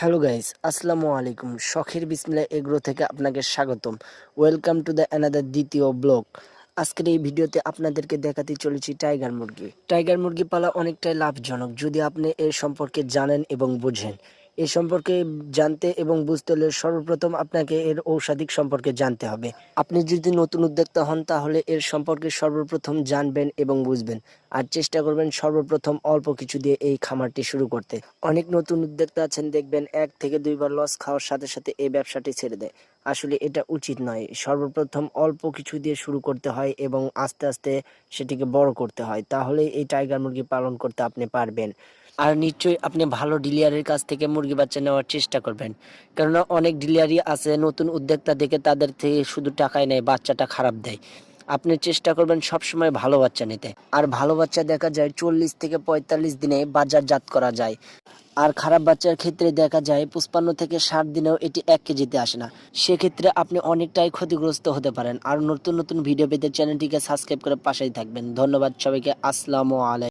Hello guys আসসালামু আলাইকুম শখের বিসমিল্লা এগ্রো থেকে আপনাকে স্বাগতম। ওয়েলকাম টু দ্য অ্যানাদার দ্বিতীয় ব্লগ আজকের এই ভিডিওতে আপনাদেরকে দেখাতে চলেছি টাইগার মুরগি। টাইগার মুরগি পালা অনেকটাই লাভজনক, যদি আপনি এর সম্পর্কে জানেন এবং বুঝেন। এ সম্পর্কে জানতে এবং বুঝতে হলে সর্বপ্রথম আপনাকে এর ঔষধিক সম্পর্কে জানতে হবে। আপনি যদি নতুন উদ্যোক্তা হন, তাহলে এর সম্পর্কে সর্বপ্রথম জানবেন এবং বুঝবেন। আর চেষ্টা করবেন সর্বপ্রথম অল্প কিছু দিয়ে এই খামারটি শুরু করতে। অনেক নতুন উদ্যোক্তা আছেন, দেখবেন এক থেকে দুইবার লস খাওয়ার সাথে সাথে এই ব্যবসাটি ছেড়ে দেয়। আসলে এটা উচিত নয়। সর্বপ্রথম অল্প কিছু দিয়ে শুরু করতে হয় এবং আস্তে আস্তে সেটিকে বড় করতে হয়। তাহলে এই টাইগার মুরগি পালন করতে আপনি পারবেন। আর নিশ্চয়ই আপনি ভালো ডিলিয়ারের কাছ থেকে মুরগি বাচ্চা নেওয়ার চেষ্টা করবেন। কেননা অনেক ডিলিয়ারি আছে, নতুন উদ্যোক্তা দেখে তাদের থেকে শুধু টাকাই নেয়, বাচ্চাটা খারাপ দেয়। আপনি চেষ্টা করবেন সবসময় ভালো বাচ্চা নিতে। আর ভালো বাচ্চা দেখা যায় চল্লিশ থেকে পঁয়তাল্লিশ দিনে বাজারজাত করা যায়। আর খারাপ বাচ্চার ক্ষেত্রে দেখা যায় পুষ্পান্ন থেকে ষাট দিনেও এটি এক কেজিতে আসে না। সেক্ষেত্রে আপনি অনেকটাই ক্ষতিগ্রস্ত হতে পারেন। আর নতুন নতুন ভিডিও পেতে চ্যানেলটিকে সাবস্ক্রাইব করে পাশেই থাকবেন। ধন্যবাদ সবাইকে। আসসালামু আলাইকুম।